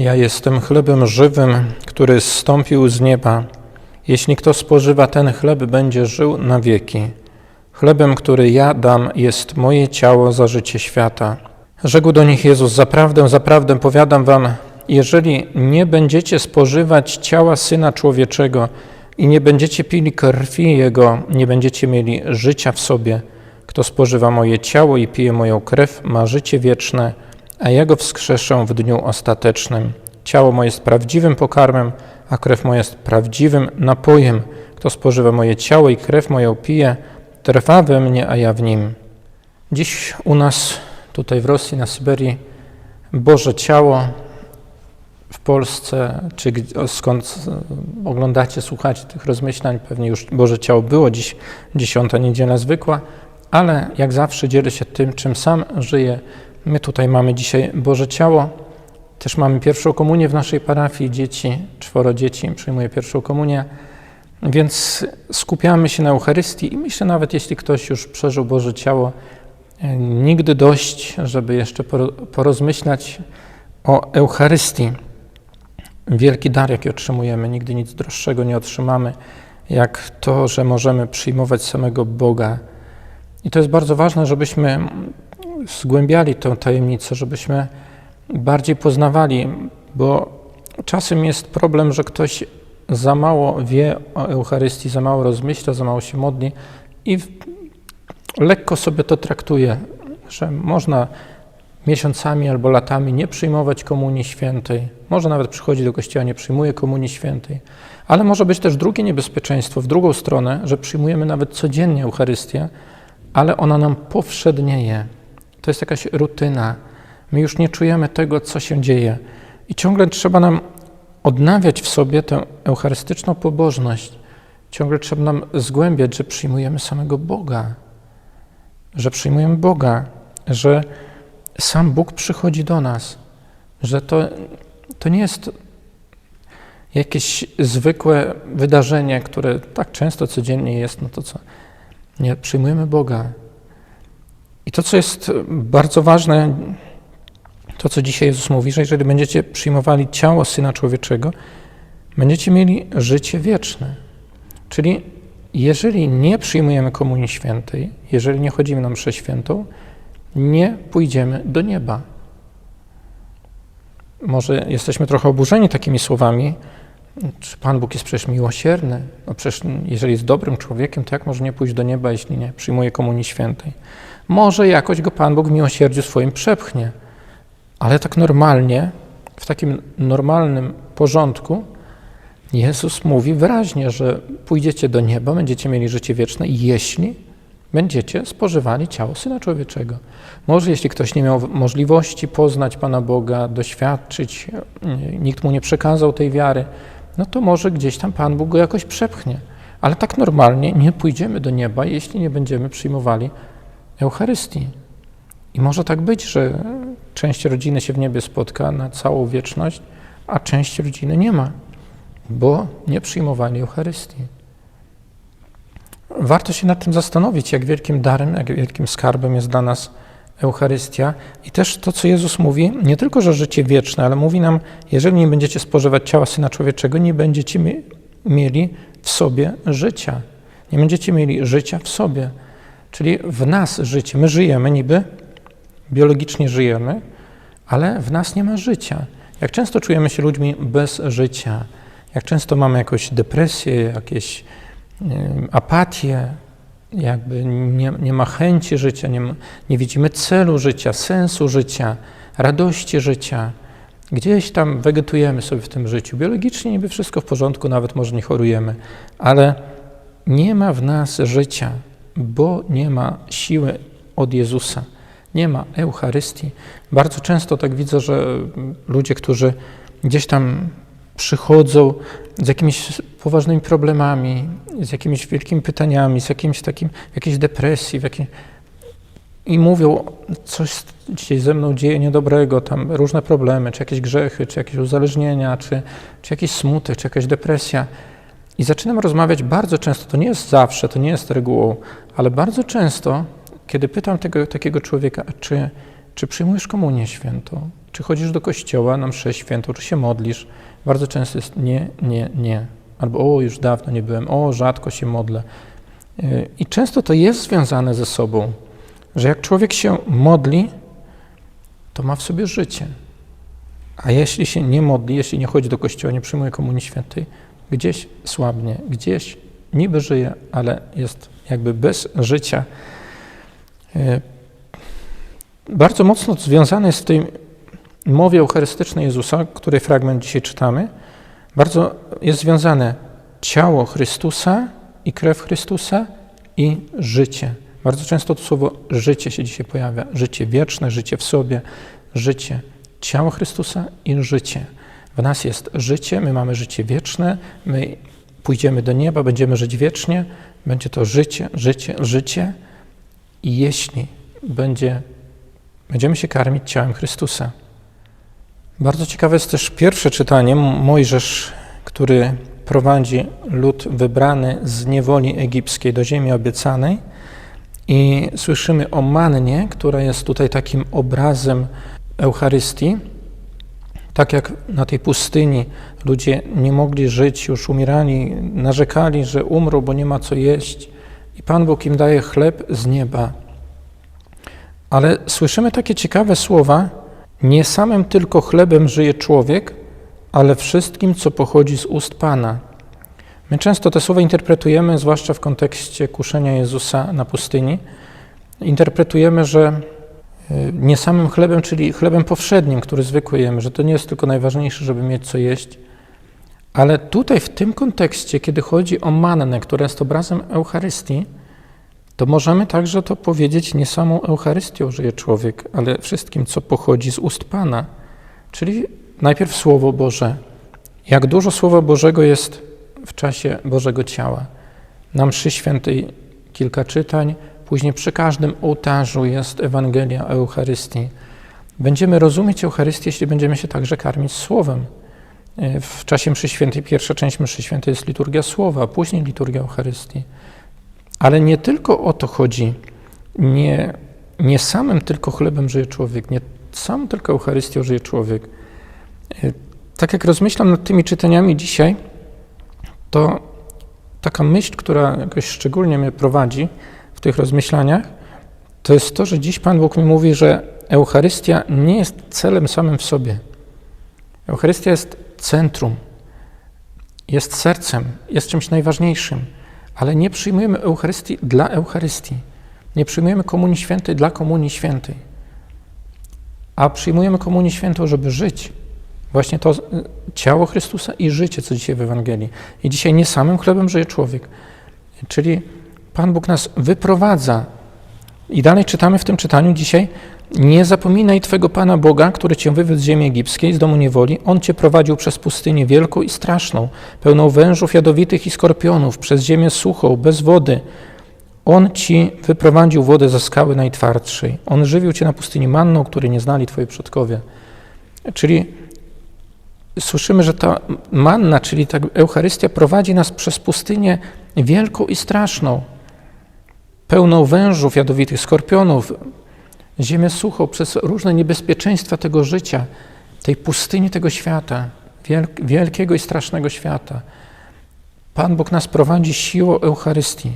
Ja jestem chlebem żywym, który zstąpił z nieba. Jeśli kto spożywa ten chleb, będzie żył na wieki. Chlebem, który ja dam, jest moje ciało za życie świata. Rzekł do nich Jezus: Zaprawdę, zaprawdę powiadam wam, jeżeli nie będziecie spożywać ciała syna człowieczego i nie będziecie pili krwi jego, nie będziecie mieli życia w sobie. Kto spożywa moje ciało i pije moją krew, ma życie wieczne, a ja go wskrzeszę w dniu ostatecznym. Ciało moje jest prawdziwym pokarmem, a krew moja jest prawdziwym napojem. Kto spożywa moje ciało i krew moją pije, trwa we mnie, a ja w nim. Dziś u nas, tutaj w Rosji, na Syberii, Boże ciało w Polsce, czy skąd oglądacie, słuchacie tych rozmyślań, pewnie już Boże ciało było dziś, dziesiąta niedziela zwykła, ale jak zawsze dzielę się tym, czym sam żyję. My tutaj mamy dzisiaj Boże ciało, też mamy pierwszą komunię w naszej parafii, dzieci, czworo dzieci przyjmuje pierwszą komunię, więc skupiamy się na Eucharystii i myślę nawet, jeśli ktoś już przeżył Boże ciało, nigdy dość, żeby jeszcze porozmyślać o Eucharystii. Wielki dar, jaki otrzymujemy, nigdy nic droższego nie otrzymamy, jak to, że możemy przyjmować samego Boga. I to jest bardzo ważne, żebyśmy zgłębiali tę tajemnicę, żebyśmy bardziej poznawali, bo czasem jest problem, że ktoś za mało wie o Eucharystii, za mało rozmyśla, za mało się modli i lekko sobie to traktuje, że można miesiącami albo latami nie przyjmować Komunii Świętej. Może nawet przychodzi do kościoła, nie przyjmuje Komunii Świętej. Ale może być też drugie niebezpieczeństwo, w drugą stronę, że przyjmujemy nawet codziennie Eucharystię, ale ona nam powszednieje. To jest jakaś rutyna. My już nie czujemy tego, co się dzieje. I ciągle trzeba nam odnawiać w sobie tę eucharystyczną pobożność. Ciągle trzeba nam zgłębiać, że przyjmujemy samego Boga. Że przyjmujemy Boga, że sam Bóg przychodzi do nas, że to, to nie jest jakieś zwykłe wydarzenie, które tak często codziennie jest, no to co? Nie, przyjmujemy Boga. I to, co jest bardzo ważne, to, co dzisiaj Jezus mówi, że jeżeli będziecie przyjmowali ciało Syna Człowieczego, będziecie mieli życie wieczne. Czyli jeżeli nie przyjmujemy Komunii Świętej, jeżeli nie chodzimy na mszę świętą, nie pójdziemy do nieba. Może jesteśmy trochę oburzeni takimi słowami, czy Pan Bóg jest przecież miłosierny? No przecież jeżeli jest dobrym człowiekiem, to jak może nie pójść do nieba, jeśli nie przyjmuje Komunii Świętej? Może jakoś go Pan Bóg w miłosierdziu swoim przepchnie, ale tak normalnie, w takim normalnym porządku, Jezus mówi wyraźnie, że pójdziecie do nieba, będziecie mieli życie wieczne, jeśli będziecie spożywali ciało Syna Człowieczego. Może jeśli ktoś nie miał możliwości poznać Pana Boga, doświadczyć, nikt mu nie przekazał tej wiary, no to może gdzieś tam Pan Bóg go jakoś przepchnie. Ale tak normalnie nie pójdziemy do nieba, jeśli nie będziemy przyjmowali Eucharystii. I może tak być, że część rodziny się w niebie spotka na całą wieczność, a część rodziny nie ma, bo nie przyjmowali Eucharystii. Warto się nad tym zastanowić, jak wielkim darem, jak wielkim skarbem jest dla nas Eucharystia i też to, co Jezus mówi, nie tylko, że życie wieczne, ale mówi nam, jeżeli nie będziecie spożywać ciała Syna Człowieczego, nie będziecie mieli w sobie życia. Nie będziecie mieli życia w sobie. Czyli w nas życie. My żyjemy niby, biologicznie żyjemy, ale w nas nie ma życia. Jak często czujemy się ludźmi bez życia, jak często mamy jakąś depresję, jakieś apatię, jakby nie, nie ma chęci życia, nie, ma, nie widzimy celu życia, sensu życia, radości życia. Gdzieś tam wegetujemy sobie w tym życiu. Biologicznie niby wszystko w porządku, nawet może nie chorujemy, ale nie ma w nas życia, bo nie ma siły od Jezusa. Nie ma Eucharystii. Bardzo często tak widzę, że ludzie, którzy gdzieś tam przychodzą z jakimiś poważnymi problemami, z jakimiś wielkimi pytaniami, z jakimś takim, jakiejś depresji, jakiej... i mówią, coś się ze mną dzieje niedobrego, tam różne problemy, czy jakieś grzechy, czy jakieś uzależnienia, czy, czy jakiś smutek, czy jakaś depresja. I zaczynam rozmawiać bardzo często, to nie jest zawsze, to nie jest regułą, ale bardzo często, kiedy pytam tego, takiego człowieka, czy, Czy przyjmujesz komunię świętą? Czy chodzisz do kościoła na mszę świętą? Czy się modlisz? Bardzo często jest nie, nie, nie. Albo o, już dawno nie byłem, o, rzadko się modlę. Yy, I często to jest związane ze sobą, że jak człowiek się modli, to ma w sobie życie. A jeśli się nie modli, jeśli nie chodzi do kościoła, nie przyjmuje komunii świętej, gdzieś słabnie, gdzieś niby żyje, ale jest jakby bez życia. Yy, bardzo mocno związane jest w tej mowie eucharystycznej Jezusa, której fragment dzisiaj czytamy, bardzo jest związane ciało Chrystusa i krew Chrystusa i życie. Bardzo często to słowo życie się dzisiaj pojawia. Życie wieczne, życie w sobie, życie. Ciało Chrystusa i życie. W nas jest życie, my mamy życie wieczne, my pójdziemy do nieba, będziemy żyć wiecznie, będzie to życie, życie, życie. I jeśli będzie, będziemy się karmić ciałem Chrystusa. Bardzo ciekawe jest też pierwsze czytanie. Mojżesz, który prowadzi lud wybrany z niewoli egipskiej do ziemi obiecanej i słyszymy o mannie, która jest tutaj takim obrazem Eucharystii. Tak jak na tej pustyni ludzie nie mogli żyć, już umierali, narzekali, że umrą, bo nie ma co jeść. I Pan Bóg im daje chleb z nieba. Ale słyszymy takie ciekawe słowa, nie samym tylko chlebem żyje człowiek, ale wszystkim, co pochodzi z ust Pana. My często te słowa interpretujemy, zwłaszcza w kontekście kuszenia Jezusa na pustyni, interpretujemy, że nie samym chlebem, czyli chlebem powszednim, który zwykły jemy, że to nie jest tylko najważniejsze, żeby mieć co jeść, ale tutaj w tym kontekście, kiedy chodzi o mannę, która jest obrazem Eucharystii, to możemy także to powiedzieć nie samą Eucharystią żyje człowiek, ale wszystkim, co pochodzi z ust Pana. Czyli najpierw Słowo Boże. Jak dużo Słowa Bożego jest w czasie Bożego Ciała. Na mszy świętej kilka czytań, później przy każdym ołtarzu jest Ewangelia Eucharystii. Będziemy rozumieć Eucharystię, jeśli będziemy się także karmić Słowem. W czasie mszy świętej, pierwsza część mszy świętej jest liturgia Słowa, później liturgia Eucharystii. Ale nie tylko o to chodzi. Nie, nie samym tylko chlebem żyje człowiek, nie sam tylko Eucharystią żyje człowiek. E, tak jak rozmyślam nad tymi czytaniami dzisiaj, to taka myśl, która jakoś szczególnie mnie prowadzi w tych rozmyślaniach, to jest to, że dziś Pan Bóg mi mówi, że Eucharystia nie jest celem samym w sobie. Eucharystia jest centrum, jest sercem, jest czymś najważniejszym ale nie przyjmujemy Eucharystii dla Eucharystii. Nie przyjmujemy Komunii Świętej dla Komunii Świętej. A przyjmujemy Komunię Świętą, żeby żyć. Właśnie to ciało Chrystusa i życie, co dzisiaj w Ewangelii. I dzisiaj nie samym chlebem żyje człowiek. Czyli Pan Bóg nas wyprowadza. I dalej czytamy w tym czytaniu dzisiaj, nie zapominaj Twego Pana Boga, który Cię wywiódł z ziemi egipskiej, z domu niewoli. On Cię prowadził przez pustynię wielką i straszną, pełną wężów jadowitych i skorpionów, przez ziemię suchą, bez wody. On Ci wyprowadził wodę ze skały najtwardszej. On żywił Cię na pustyni manną, której nie znali Twoi przodkowie. Czyli słyszymy, że ta manna, czyli ta Eucharystia prowadzi nas przez pustynię wielką i straszną, pełną wężów jadowitych, skorpionów, ziemię suchą, przez różne niebezpieczeństwa tego życia, tej pustyni tego świata, wielkiego i strasznego świata. Pan Bóg nas prowadzi siłą Eucharystii.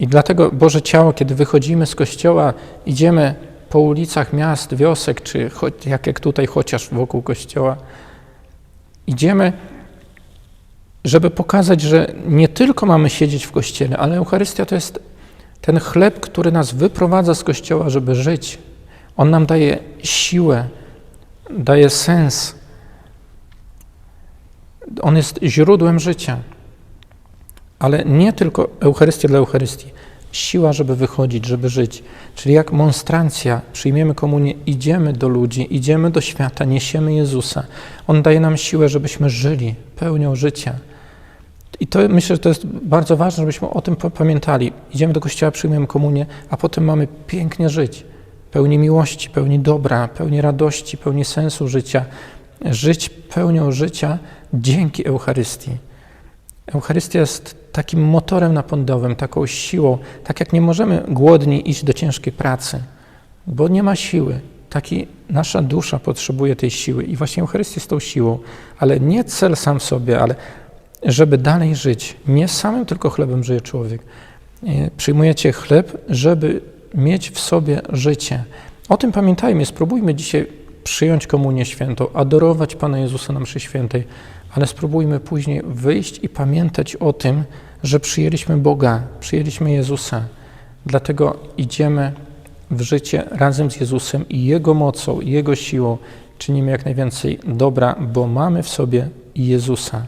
I dlatego Boże Ciało, kiedy wychodzimy z kościoła, idziemy po ulicach miast, wiosek, czy jak, jak tutaj chociaż wokół kościoła, idziemy, żeby pokazać, że nie tylko mamy siedzieć w kościele, ale Eucharystia to jest ten chleb, który nas wyprowadza z kościoła, żeby żyć, on nam daje siłę, daje sens. On jest źródłem życia. Ale nie tylko Eucharystia dla Eucharystii. Siła, żeby wychodzić, żeby żyć. Czyli jak monstrancja, przyjmiemy komunię, idziemy do ludzi, idziemy do świata, niesiemy Jezusa. On daje nam siłę, żebyśmy żyli pełnią życia. I to myślę, że to jest bardzo ważne, żebyśmy o tym pamiętali. Idziemy do kościoła, przyjmujemy komunię, a potem mamy pięknie żyć. Pełni miłości, pełni dobra, pełni radości, pełni sensu życia. Żyć pełnią życia dzięki Eucharystii. Eucharystia jest takim motorem napędowym, taką siłą. Tak jak nie możemy głodni iść do ciężkiej pracy, bo nie ma siły. Taki nasza dusza potrzebuje tej siły i właśnie Eucharystia jest tą siłą, ale nie cel sam w sobie, ale żeby dalej żyć. Nie samym tylko chlebem żyje człowiek. E, Przyjmujecie chleb, żeby mieć w sobie życie. O tym pamiętajmy, spróbujmy dzisiaj przyjąć komunię świętą, adorować Pana Jezusa na mszy świętej, ale spróbujmy później wyjść i pamiętać o tym, że przyjęliśmy Boga, przyjęliśmy Jezusa. Dlatego idziemy w życie razem z Jezusem i Jego mocą, Jego siłą czynimy jak najwięcej dobra, bo mamy w sobie Jezusa.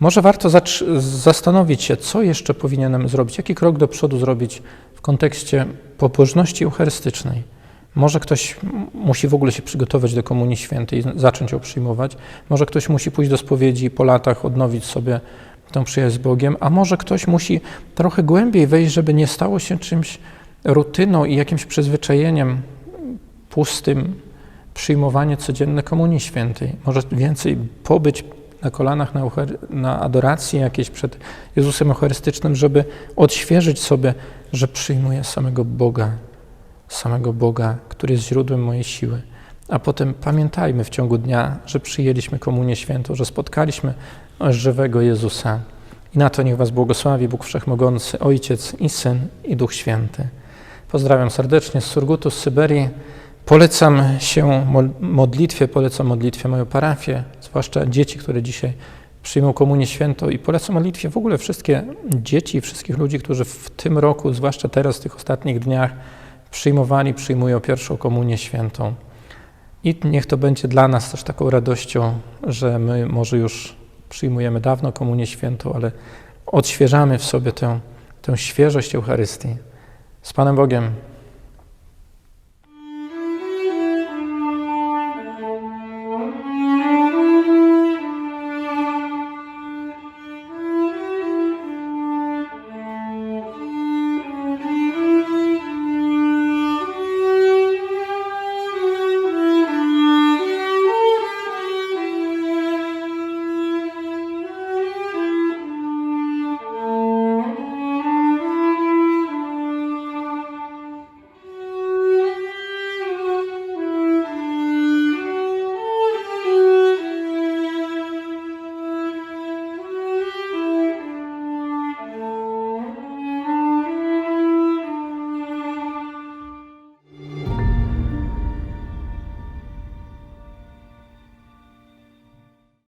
Może warto zastanowić się, co jeszcze powinienem zrobić, jaki krok do przodu zrobić w kontekście pobożności eucharystycznej. Może ktoś musi w ogóle się przygotować do Komunii Świętej, i zacząć ją przyjmować. Może ktoś musi pójść do spowiedzi i po latach odnowić sobie tę przyjaźń z Bogiem, a może ktoś musi trochę głębiej wejść, żeby nie stało się czymś rutyną i jakimś przyzwyczajeniem pustym przyjmowanie codzienne Komunii Świętej. Może więcej pobyć na kolanach na, na adoracji jakiejś przed Jezusem Eucharystycznym, żeby odświeżyć sobie, że przyjmuję samego Boga, samego Boga, który jest źródłem mojej siły. A potem pamiętajmy w ciągu dnia, że przyjęliśmy Komunię Świętą, że spotkaliśmy żywego Jezusa. I na to niech Was błogosławi Bóg Wszechmogący, Ojciec i Syn i Duch Święty. Pozdrawiam serdecznie z Surgutu, z Syberii. Polecam się mo- modlitwie, polecam modlitwie moją parafię, zwłaszcza dzieci, które dzisiaj przyjmą Komunię Świętą i polecam modlitwie w ogóle wszystkie dzieci i wszystkich ludzi, którzy w tym roku, zwłaszcza teraz, w tych ostatnich dniach, przyjmowali, przyjmują pierwszą Komunię Świętą. I niech to będzie dla nas też taką radością, że my może już przyjmujemy dawno Komunię Świętą, ale odświeżamy w sobie tę, tę świeżość Eucharystii. Z Panem Bogiem.